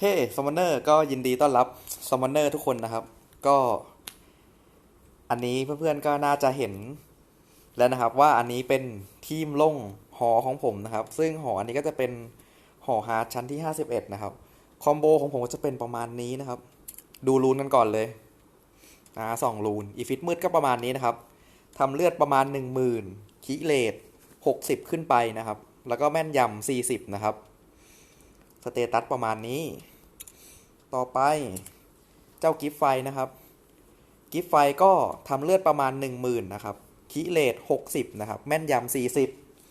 เฮ้ซัมมอนเนอร์ก็ยินดีต้อนรับซัมมอนเนอร์ทุกคนนะครับ ก็ อันนี้เพื่อนๆก็น่าจะเห็นแล้วนะครับ ว่าอันนี้เป็นทีมล่งหอของผมนะครับ ซึ่งหออันนี้ก็จะเป็นหอฮาร์ดชั้นที่ 51 นะครับ คอมโบของผมก็จะเป็นประมาณนี้นะครับ ดูรูนกันก่อนเลยอ่าสองรูน อีฟิตมืดก็ประมาณนี้นะครับทำเลือดประมาณ 10,000คิเลต60 ขึ้นไปนะครับ แล้วก็แม่นยำ40 นะครับ สเตตัสประมาณนี้ ต่อไปเจ้ากิฟไฟนะครับ กิฟไฟก็ทำเลือดประมาณ 10,000นะครับคีเลต60 นะครับ แม่นยำ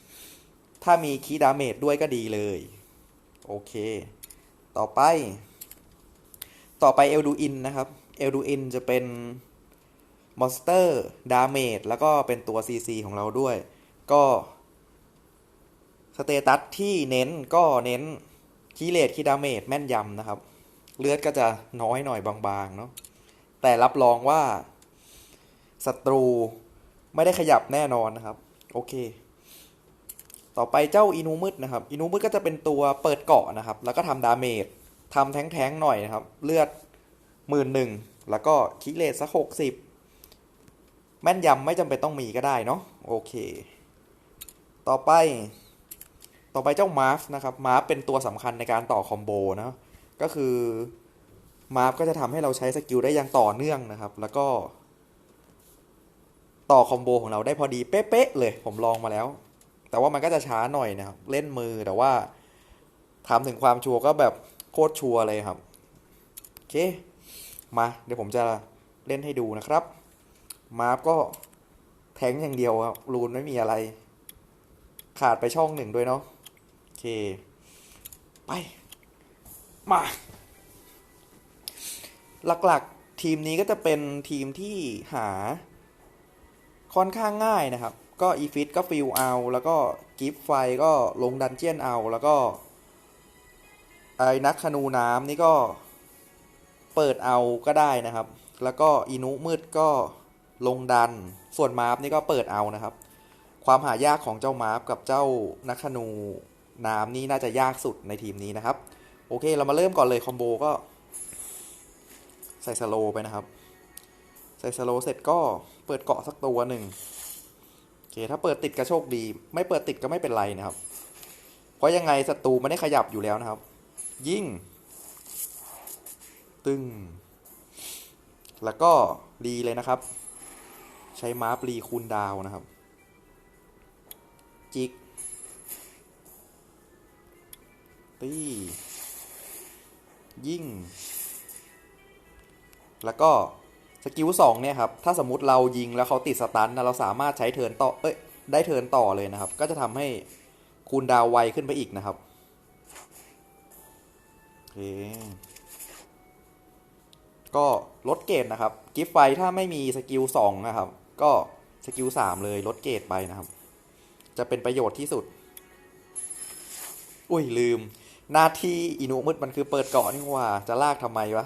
40 ถ้ามีคีดาเมจด้วยก็ดีเลย โอเค ต่อไป ต่อไปเอลดูอินนะครับเอลดูอินจะเป็นมอนสเตอร์ดาเมจแล้วก็เป็นตัว CC ของเราด้วย ก็ สเตตัสที่เน้นก็เน้น คีเลตคีดาเมจแม่นยำนะครับ เลือดก็จะน้อยหน่อยบางๆเนาะแต่รับรองว่าศัตรูไม่ได้ขยับแน่นอนนะครับ โอเค ต่อไปเจ้าอินูมืดนะครับ อินูมืดก็จะเป็นตัวเปิดเกาะนะครับ แล้วก็ทำดาเมจทำแท้งๆหน่อยนะครับ เลือดหมื่นหนึ่งแล้วก็คิเลตสักหกสิบแม่นยำไม่จำเป็นต้องมีก็ได้เนาะโอเค ต่อไป ต่อไปเจ้ามาร์ฟนะครับมาร์ฟเป็นตัวสำคัญในการต่อคอมโบนะก็คือมาร์ฟก็จะทำให้เราใช้สกิลได้อย่างต่อเนื่องนะครับ แล้วก็ต่อคอมโบของเราได้พอดีเป๊ะๆเลย ผมลองมาแล้ว แต่ว่ามันก็จะช้าหน่อยนะครับ เล่นมือแต่ว่าถามถึงความชัวร์ก็แบบโคตรชัวร์เลยครับโอเคมาเดี๋ยวผมจะเล่นให้ดูนะครับ มาร์ฟก็แทงอย่างเดียวครับรูนไม่มีอะไร ขาดไปช่องหนึ่งด้วยเนาะ เค ไป มา หลักๆทีมนี้ก็จะเป็นทีมที่หา ค่อนข้างง่ายนะครับ ก็อีฟิตก็ฟิลเอา แล้วก็กิฟไฟก็ลงดันเจียนเอา แล้วก็ไอ้นักขนูน้ำนี่ก็เปิดเอาก็ได้นะครับ แล้วก็อินุมืดก็ลงดัน ส่วนมาร์ฟนี่ก็เปิดเอานะครับ ความหายากของเจ้ามาร์ฟกับเจ้านักขนู น้ำนี่น่าจะยากสุดในทีมนี้นะครับ โอเคเรามาเริ่มก่อนเลยคอมโบก็ ใส่สโลไปนะครับ ใส่สโลเสร็จก็เปิดเกาะสักตัวหนึ่งโอเคถ้าเปิดติดก็โชคดี ไม่เปิดติดก็ไม่เป็นไรนะครับ เพราะยังไงศัตรูไม่ได้ขยับอยู่แล้วนะครับ ยิ่ง ตึง แล้วก็รีเลยนะครับ ใช้ม้าปรีคูณดาวนะครับ จิก ตียิ่ง แล้วก็สกิลสองเนี่ยครับ ถ้าสมมติเรายิงแล้วเขาติดสตันนะเราสามารถใช้เทิร์นต่อ เอ้ย ได้เทิร์นต่อเลยนะครับ ก็จะทำให้คูณดาวไวขึ้นไปอีกนะครับโอเคก็ลดเกรดนะครับ กิฟไฟถ้าไม่มีสกิลสองนะครับ ก็สกิลสามเลยลดเกรดไปนะครับ จะเป็นประโยชน์ที่สุด อุ้ยลืม หน้าที่อินุมืดมันคือเปิดเกาะนี่ว่า จะลากทำไมวะ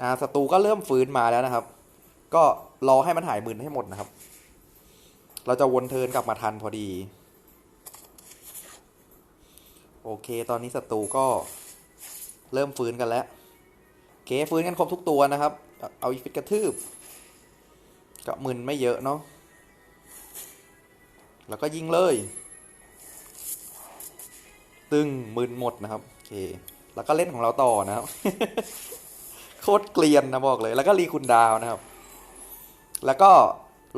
อ่าศัตรูก็เริ่มฟื้นมาแล้วนะครับ ก็รอให้มันหายมึนให้หมดนะครับ เราจะวนเทินกลับมาทันพอดี โอเค ตอนนี้ศัตรูก็เริ่มฟื้นกันแล้วโอเคฟื้นกันครบทุกตัวนะครับ เอาอีฟิตกระทืบก็มึนไม่เยอะเนาะแล้วก็ยิงเลย ตึงมึนหมดนะครับโอเค แล้วก็เล่นของเราต่อนะครับ โคตรเกลียนนะบอกเลย แล้วก็รีคุณดาวนะครับ แล้วก็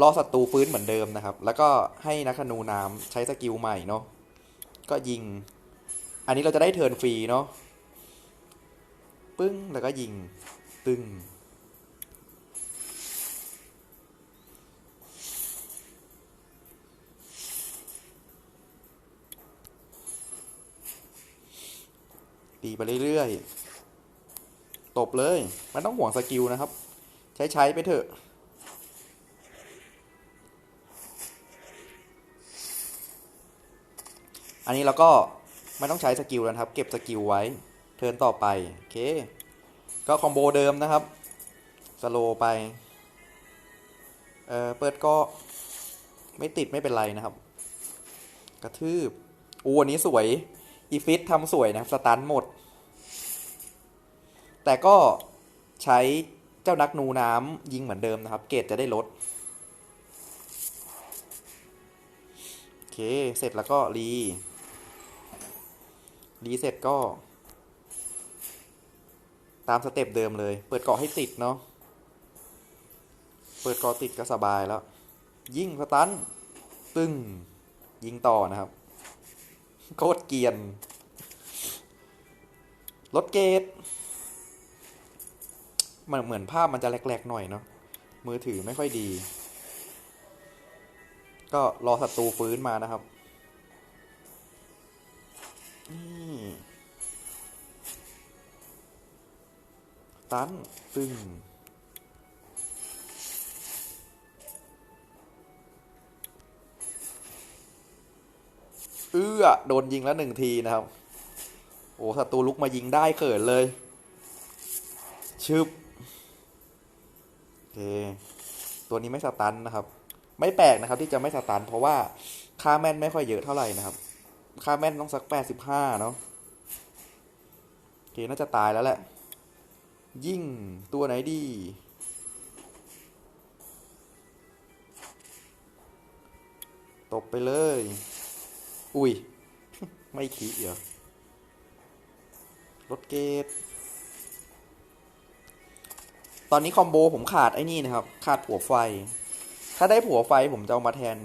รอศัตรูฟื้นเหมือนเดิมนะครับ แล้วก็ให้นักธนูน้ำใช้สกิลใหม่เนาะก็ยิง อันนี้เราจะได้เทิร์นฟรีเนาะปึ้งแล้วก็ยิงตึง ตีไปเรื่อยๆ ตบเลย ไมันต้องห่วงสกิลนะครับ ใช้ใช้ไปเถอะ อันนี้เราก็ไม่ต้องใช้สกิลแล้วนะครับ เก็บสกิลไว้ เทิร์นต่อไป โอเค ก็คอมโบเดิมนะครับ สโลไป เออเปิดก็ไม่ติดไม่เป็นไรนะครับ กระทืบอูอันนี้สวย อีฟิตทำสวยนะครับสตันหมด แต่ก็ใช้เจ้านักนูน้ำยิงเหมือนเดิมนะครับ เกรดจะได้ลด โอเค เสร็จแล้วก็รี รีเสร็จก็ ตามสเต็ปเดิมเลย เปิดเกาะให้ติดเนาะ เปิดเกาะติดก็สบายแล้ว ยิงสตัน ตึ้งยิงต่อนะครับ โคตรเกียนลดเกรดมันเหมือนภาพมันจะแหลกๆหน่อยเนาะมือถือไม่ค่อยดี ก็รอศัตรูฟื้นมานะครับนี่ตันตึง อื้อโดนยิงแล้วหนึ่งทีนะครับ โอ้ศัตรูลุกมายิงได้เขินเลย ชึบโอเคตัวนี้ไม่สตันนะครับ ไม่แปลกนะครับที่จะไม่สตัน เพราะว่าค่าแม่นไม่ค่อยเยอะเท่าไหร่นะครับ ค่าแม่นต้องสักแปดสิบห้าเนาะโอเคน่าจะตายแล้วแหละ ยิ่งตัวไหนดีตบไปเลย อุ้ย ไม่คิดเหรอรถเกตตอนนี้คอมโบผมขาดไอ้นี่นะครับ ขาดผัวไฟ ถ้าได้ผัวไฟผมจะเอามาแทน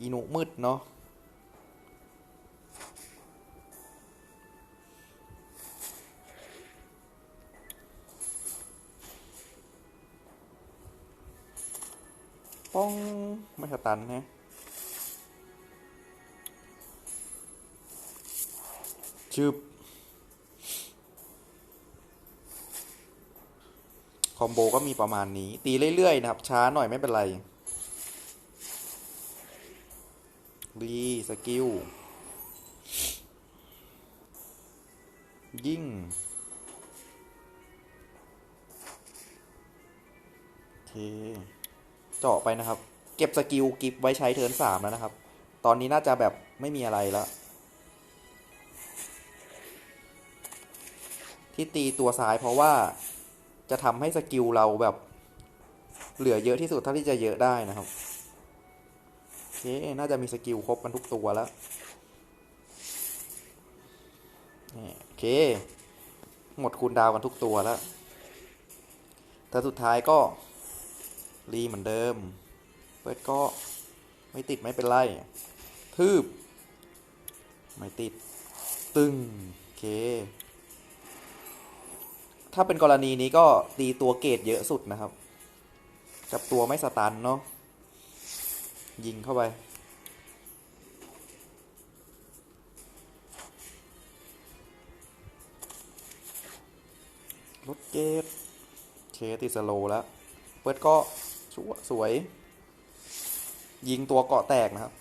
อีนุมืดเนาะป้อง ไม่สตันนะ ชืบคอมโบก็มีประมาณนี้ ตีเรื่อย ๆ นะครับ ช้าหน่อยไม่เป็นไรรีสกิล ยิ่งโอเค เจาะไปนะครับ เก็บสกิลกิฟไว้ใช้เทิร์นสามแล้วนะครับ ตอนนี้น่าจะแบบไม่มีอะไรแล้ว ที่ตีตัวซ้ายเพราะว่าจะทำให้สกิลเราแบบเหลือเยอะที่สุดเท่าที่จะเยอะได้นะครับโอเคน่าจะมีสกิลครบกันทุกตัวแล้วโอเค หมดคูณดาวกันทุกตัวแล้วแต่สุดท้ายก็ รีเหมือนเดิม เปิดก็ไม่ติดไม่เป็นไร ทืบ ไม่ติด ตึง โอเค ถ้าเป็นกรณีนี้ก็ตีตัวเกตเยอะสุดนะครับ กับตัวไม่สตันเนาะยิงเข้าไป รถเกตเคติสโลแล้ว เปิดกาะชัวสวย ยิงตัวเกาะแตกนะครับ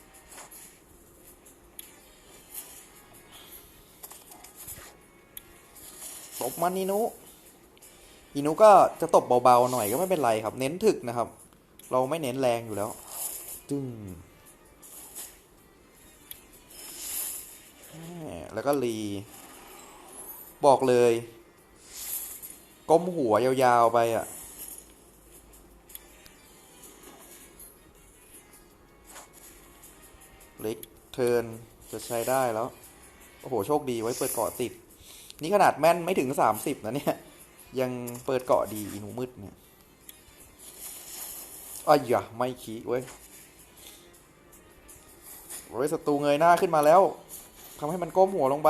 ตบมันอินุ อินุก็จะตบเบาๆหน่อยก็ไม่เป็นไรครับ เน้นถึกนะครับ เราไม่เน้นแรงอยู่แล้วจึ้งแล้วก็รีบอกเลย ก้มหัวยาวๆไปอะเล็กเทิร์นจะใช้ได้แล้ว โอ้โห โชคดีไว้เปิดเกาะติด นี่ขนาดแม่นไม่ถึงสามสิบนะเนี่ย ยังเปิดเกาะดีอินูมืดเนี่ยอ้ายอย่าไม่ขี้เว้ยโอ้ยศัตรูเงยหน้าขึ้นมาแล้วทำให้มันก้มหัวลงไป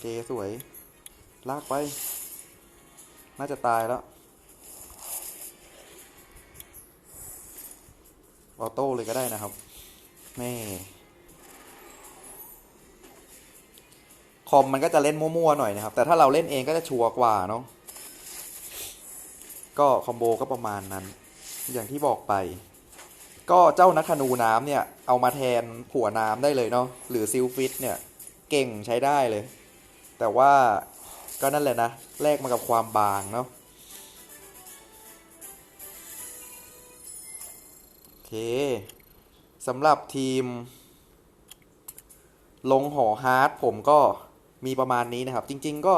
เจสวย ลากไป น่าจะตายแล้ว ออโต้เลยก็ได้นะครับแคอมมันก็จะเล่นมั่วๆหน่อยนะครับ แต่ถ้าเราเล่นเองก็จะชัวร์กว่าเนาะก็คอมโบก็ประมาณนั้น อย่างที่บอกไป ก็เจ้านักธนูน้ำเนี่ย เอามาแทนผัวน้ำได้เลยเนาะหรือซิลฟิตเนี่ย เก่งใช้ได้เลย แต่ว่าก็นั่นแหละนะแลกมากับความบางเนาะโอเคสำหรับทีม ลงหอฮาร์ดผมก็ มีประมาณนี้นะครับ จริง ๆก็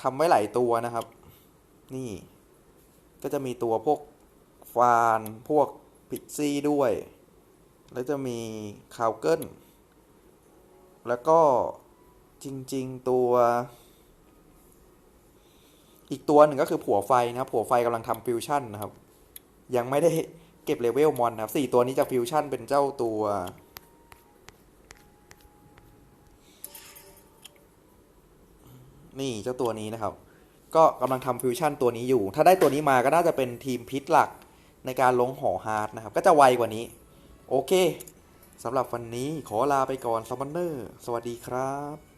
ทำไว้หลายตัวนะครับ นี่ ก็จะมีตัวพวกฟานพวกพิกซี่ด้วย แล้วจะมีคาวเกิลแล้วก็จริง ๆ ตัว อีกตัวหนึ่งก็คือผัวไฟนะครับ ผัวไฟกำลังทำฟิวชั่นนะครับ ยังไม่ได้เก็บเลเวลมอนนะครับสี่ตัวนี้จะฟิวชั่นเป็นเจ้าตัว นี่เจ้าตัวนี้นะครับ ก็กำลังทำฟิวชั่นตัวนี้อยู่ ถ้าได้ตัวนี้มาก็น่าจะเป็นทีมพิษหลักในการลงหอฮาร์ดนะครับ ก็จะไวกว่านี้ โอเคสำหรับวันนี้ขอลาไปก่อนซัมมอนเนอร์ สวัสดีครับ